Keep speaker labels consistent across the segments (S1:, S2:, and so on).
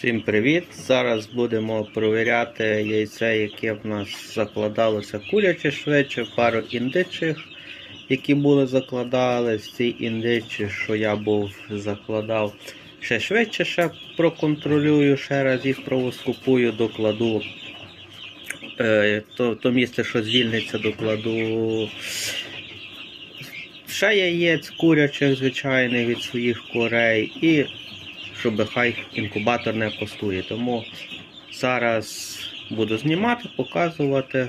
S1: Всім привіт! Зараз будемо провіряти яйце, яке в нас закладалося куряче швидше, пару індичих, які були закладались. Ці індичі, що я був закладав ще швидше, ще проконтролюю, ще раз їх провоскупую, докладу. Е, то, то місце, що звільниться, докладу ще яєць курячих, звичайних від своїх курей. І щоб хай інкубатор не пустує. Тому зараз буду знімати, показувати.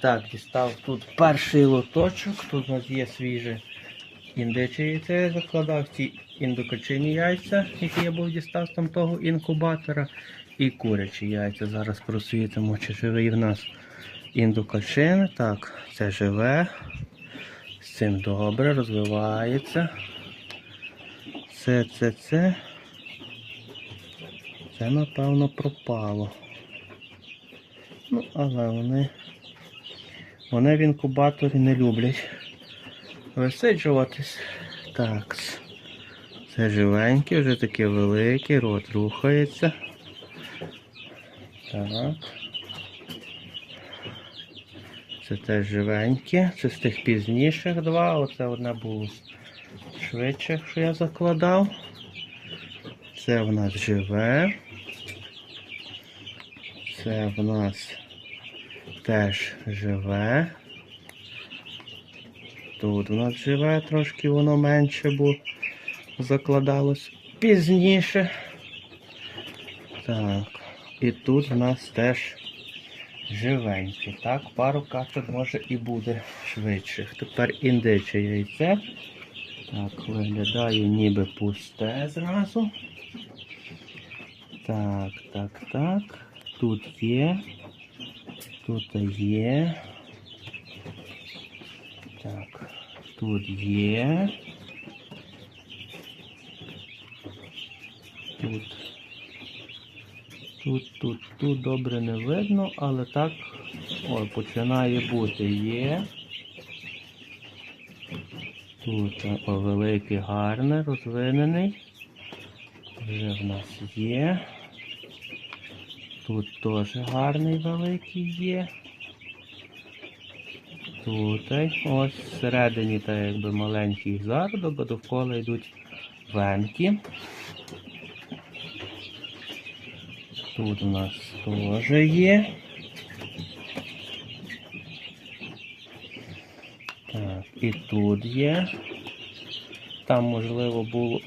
S1: Так, дістав тут перший лоточок. Тут у нас є свіже індиче яйце, я закладав ці індокачині яйця, які я був дістав з того інкубатора. І курячі яйця. Зараз просвітимо, чи живий в нас індокачин. Так, це живе. З цим добре, розвивається. Це, це, це. Це, напевно, пропало. Ну, але вони. Вони в інкубаторі не люблять висиджуватись. Так. Це живеньке, вже таке велике, рот рухається. Так. Це теж живеньке. Це з тих пізніших два. Оце одне було швидше, що я закладав. Це в нас живе. Це в нас теж живе. Тут в нас живе, трошки воно менше, бо закладалось пізніше. Так, і тут в нас теж живенькі. Так, пару качок може і буде швидших. Тепер індиче яйце. Так, виглядає ніби пусте зразу. Так, так, так. Тут є. Тут є. Так, тут є. Тут. Тут, тут, тут добре не видно, але так о, починає бути. Є. Тут великий, гарний, розвинений. Вже в нас є. Тут теж гарний великий є. Тут ось всередині та якби маленький зародок, а довкола йдуть венки. Тут у нас теж є. Так, і тут є. Там, можливо, було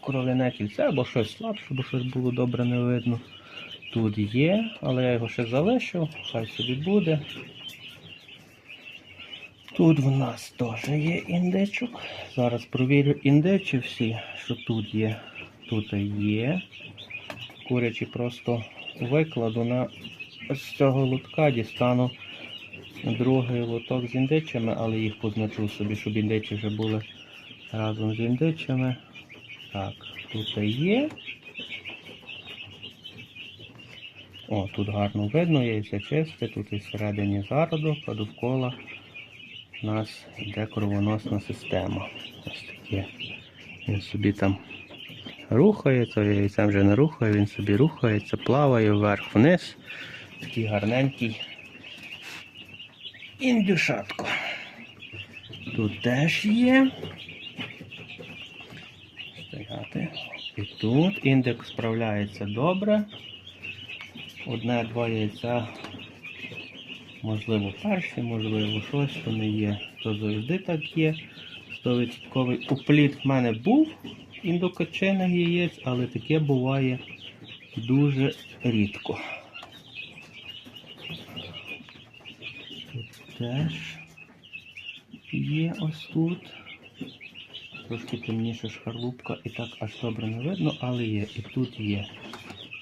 S1: кров'яне кільце або щось слабше, бо щось було добре не видно. Тут є, але я його ще залишив, хай собі буде. Тут в нас теж є індичок. Зараз провірю індичі всі, що тут є. Тут є. Курячі просто викладу на з цього лотка, дістану другий лоток з індичами, але їх позначу собі, щоб індичі вже були разом з індичами. Так, тут є. О, тут гарно видно, яйце чисте, тут і всередині зародок, а довкола у нас йде кровоносна система. Ось таке. Він собі там рухається, яйцем вже не рухає, він собі рухається, плаває вверх-вниз. Такий гарненький індюшатко. Тут теж є. Стояти. І тут індекс справляється добре. Одне-два яйця, можливо, перші, можливо, щось не є. То завжди так є. 100% упліт в мене був індокачених яєць, але таке буває дуже рідко. Тут теж є ось тут. Трошки темніша шкарлупка і так аж добре не видно, але є. І тут є.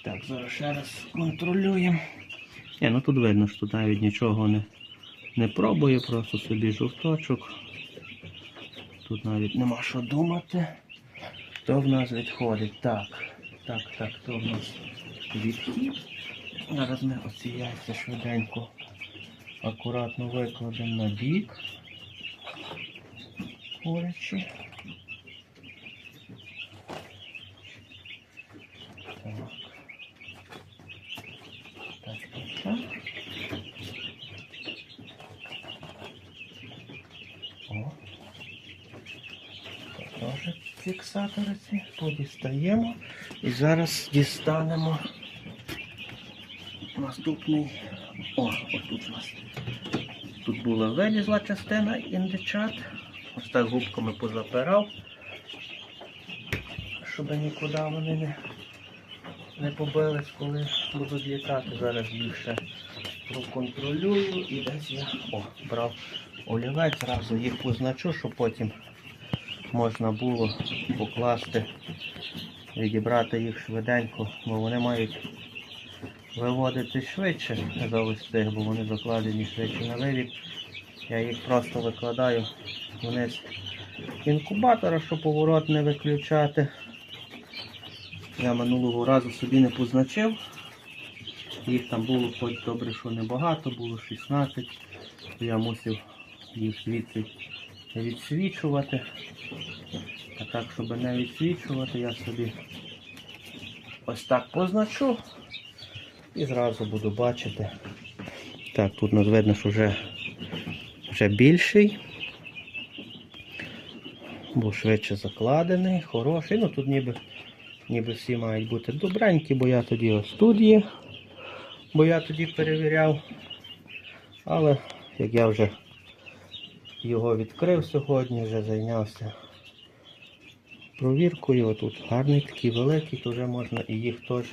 S1: Так, зараз ще раз контролюємо. Ні, ну тут видно, що навіть нічого не, не пробує, просто собі жовточок. Тут навіть нема що думати. То в нас відходить. Так, так, так, то в нас відхід. Зараз ми оці яйця швиденько акуратно викладемо на бік порячі. Так. Теж фіксатори ці. Подістаємо і зараз дістанемо наступний. О, отут у нас. Тут була вилізла частина індичат. Ось так губками позапирав, щоб нікуди вони не, не побились, коли будуть літати. Зараз ще проконтролюю і десь я о, брав олівець, зразу їх позначу, щоб потім можна було покласти, відібрати їх швиденько, бо вони мають виводити швидше за ось цих, бо вони закладені швидше на вивід. Я їх просто викладаю вниз інкубатора, щоб поворот не виключати. Я минулого разу собі не позначив. Їх там було хоч добре, що небагато, було 16. Я мусив їх звідси відсвічувати. А так, щоб не відсвічувати, я собі ось так позначу і зразу буду бачити. Так, тут нас видно, що вже, вже більший. Був швидше закладений, хороший. Ну тут ніби, ніби всі мають бути добренькі, бо я тоді ось тут є, бо я тоді перевіряв. Але як я вже його відкрив сьогодні, вже зайнявся провіркою. Отут гарний такий великий, то вже можна і їх теж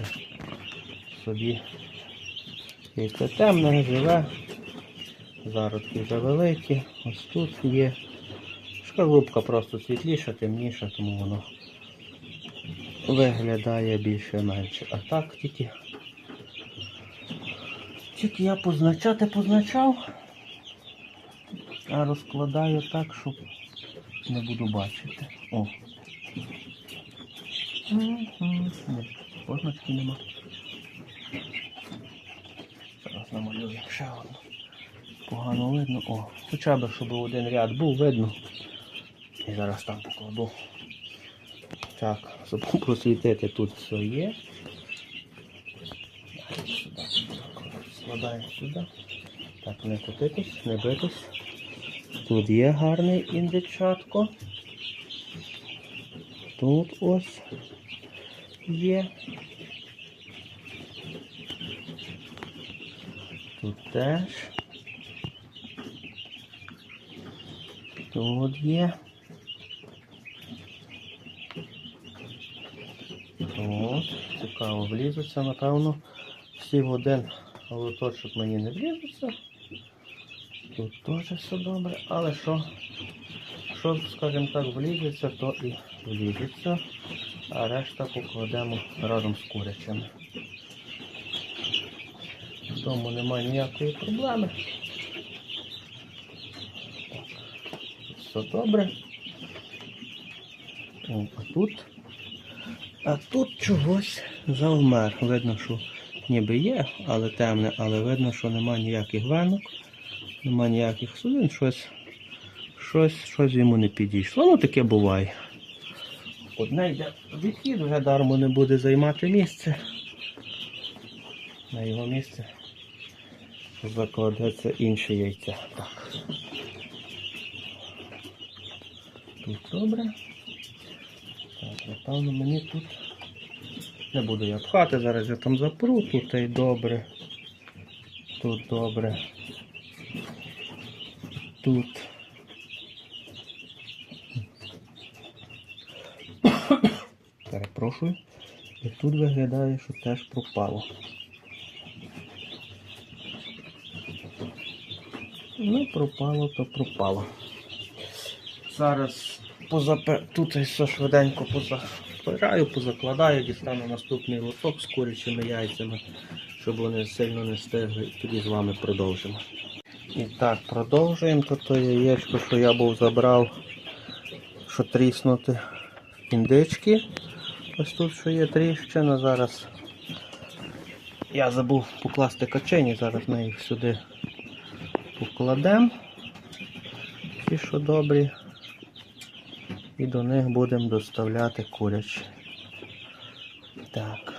S1: собі. І це темне, живе. Зародки вже великі. Ось тут є. Шкарлупка просто світліша, темніша, тому воно виглядає більше-менше. А так тільки. Тільки я позначати позначав, а розкладаю так, щоб не буду бачити. О. Позначки нема. Зараз ще одну. Погано видно. О, хоча б, щоб один ряд був видно. І зараз там покладу. Так, забув просвітити, тут все є. Складаємо сюди. Так, не котитись, не битись. Тут є гарний індичатко. Тут ось є. Тут теж. Тут є. От, цікаво, влізуться, напевно. Всі в один лоточок мені не влізуться. Тут теж все добре, але що, що, скажімо так, влізеться, то і влізеться, а решта покладемо разом з курячими. Тому немає ніякої проблеми. Все добре. О, а тут, а тут чогось завмер. Видно, що ніби є, але темне, але видно, що немає ніяких венок, немає ніяких судин, щось, щось, щось йому не підійшло. Ну таке буває. Одне йде відхід, вже дармо не буде займати місце. На його місце закладеться інше яйця. Так. Тут добре. Так, напевно, мені тут не буду я пхати, зараз я там запру, тут і добре. Тут добре. Тут. Перепрошую. І тут виглядає, що теж пропало. Ну, пропало, то пропало. Зараз позапе... тут все швиденько позапираю, позакладаю, дістану наступний лоток з курячими яйцями, щоб вони сильно не стигли, тоді з вами продовжимо. І так, продовжуємо. Тут то яєчко, що я був забрав, що тріснути індички. Ось тут що є тріщина. Зараз я забув покласти качені, зараз ми їх сюди покладемо. Ті, що добрі. І до них будемо доставляти курячі. Так.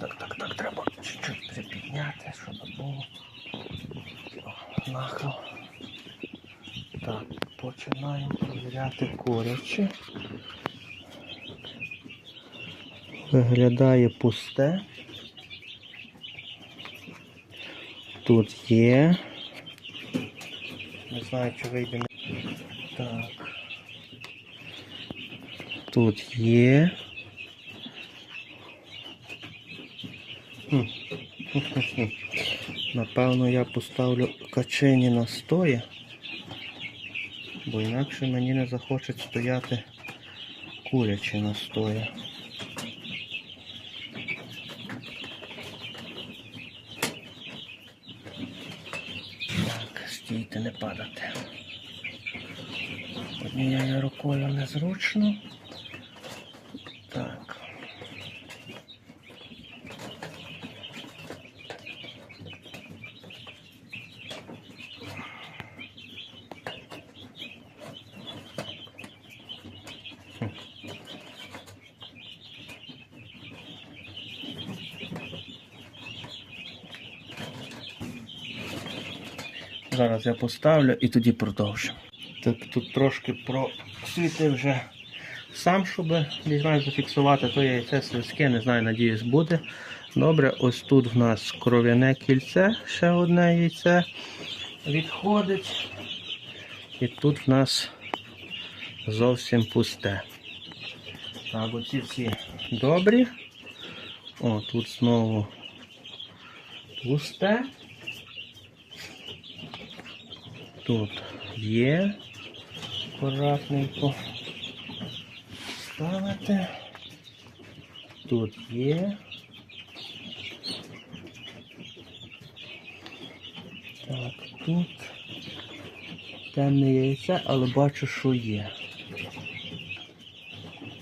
S1: Так, так, так, треба чуть-чуть припідняти, щоб було нахил. Так, починаємо перевіряти курячі. Виглядає пусте. Тут є. Не знаю, чи вийде. Так. Тут є. Напевно, я поставлю качені на стоя, бо інакше мені не захочуть стояти курячі на Стійте, не падати. Однією рукою незручно. Зараз я поставлю і тоді продовжимо. Так тут трошки просвітив вже сам, щоб візьмаю зафіксувати, то яйце слизьке, не знаю, надіюсь, буде. Добре, ось тут в нас кров'яне кільце, ще одне яйце відходить. І тут в нас зовсім пусте. Так, оці всі добрі. О, тут знову пусте. Тут є. Акуратненько ставити. Тут є. Так, тут темне яйце, але бачу, що є.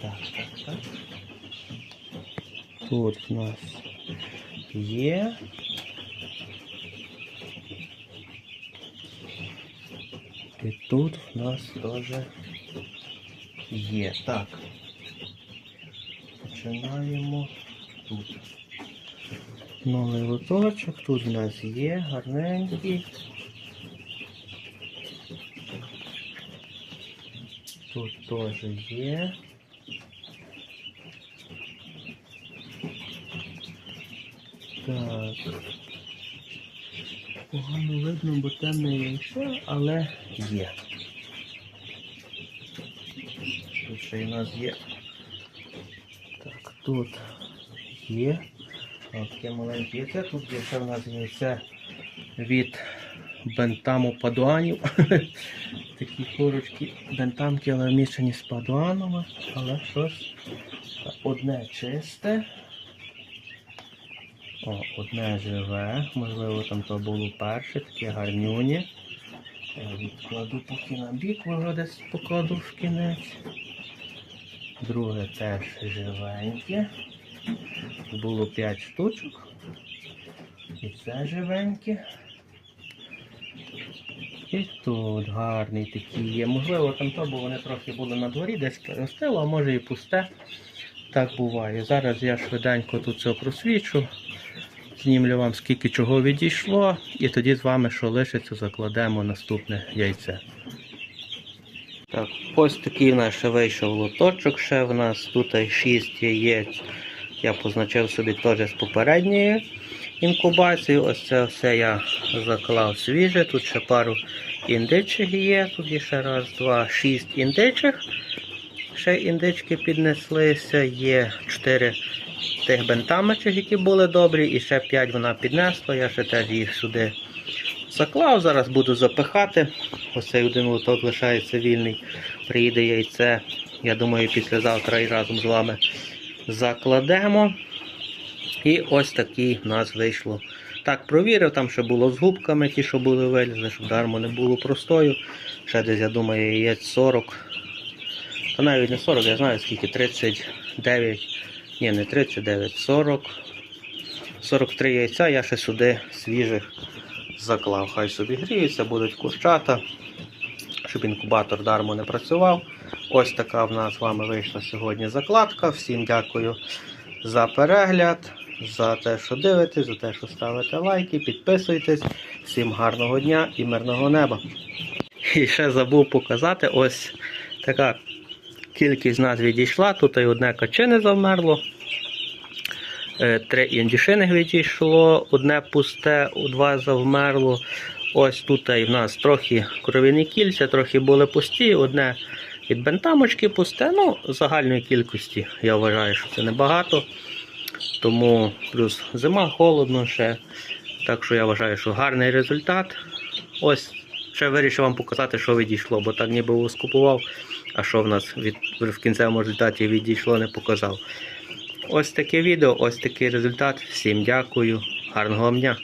S1: Так, так, так. Тут в нас є. І тут в нас теж є. Так. Починаємо тут. Новий лоточок, тут в нас є, гарненький. Тут теж є. Так. Погано видно, бо темне яйце, але є. Тут ще й у нас є. Так, тут є. Ось таке маленьке яйце. Тут є ще в нас яйце від бентаму падуанів. Такі курочки, бентамки, але вмішані з падуанами, але щось одне чисте. О, одне живе, можливо, там то було перше, таке гарнюні. Я відкладу поки на бік, його десь покладу в кінець. Друге теж живеньке. Було 5 штучок. І це живеньке. І тут гарний такий є. Можливо, там то, бо вони трохи були на дворі, десь перестило, а може і пусте. Так буває. Зараз я швиденько тут це просвічу. Знімлю вам скільки чого відійшло, і тоді з вами, що лишиться, закладемо наступне яйце. Так, ось такий в вийшов лоточок. Ще в нас тут 6 яєць. Я позначив собі теж з попередньої інкубації. Ось це все я заклав свіже. Тут ще пару індичих є. Тут є ще раз, два, шість індичих. Ще індички піднеслися. Є 4 тих бентамочок, які були добрі, і ще 5 вона піднесла. Я ще теж їх сюди заклав. Зараз буду запихати. Ось цей один лоток лишається вільний. Приїде яйце. Я думаю, післязавтра і разом з вами закладемо. І ось такий в нас вийшло. Так, провірив, там ще було з губками, ті, що були вилізли, щоб дармо не було простою. Ще десь, я думаю, яєць 40. Та навіть не 40, я знаю скільки, 39. Ні, не 39, 40. 43 яйця я ще сюди свіжих заклав. Хай собі гріються, будуть курчата, щоб інкубатор дармо не працював. Ось така в нас з вами вийшла сьогодні закладка. Всім дякую за перегляд, за те, що дивитесь, за те, що ставите лайки, підписуйтесь. Всім гарного дня і мирного неба. І ще забув показати, ось така кількість з нас відійшла. Тут і одне качине завмерло. Е, Три індішини відійшло, одне пусте, два завмерло. Ось тут і в нас трохи кров'яні кільця, трохи були пусті, одне від бентамочки пусте. Ну, загальної кількості я вважаю, що це небагато. Тому плюс зима, холодно ще. Так що я вважаю, що гарний результат. Ось ще вирішив вам показати, що відійшло, бо так ніби скупував, а що в нас від, в кінцевому результаті відійшло, не показав. Ось таке відео, ось такий результат. Всім дякую, гарного дня!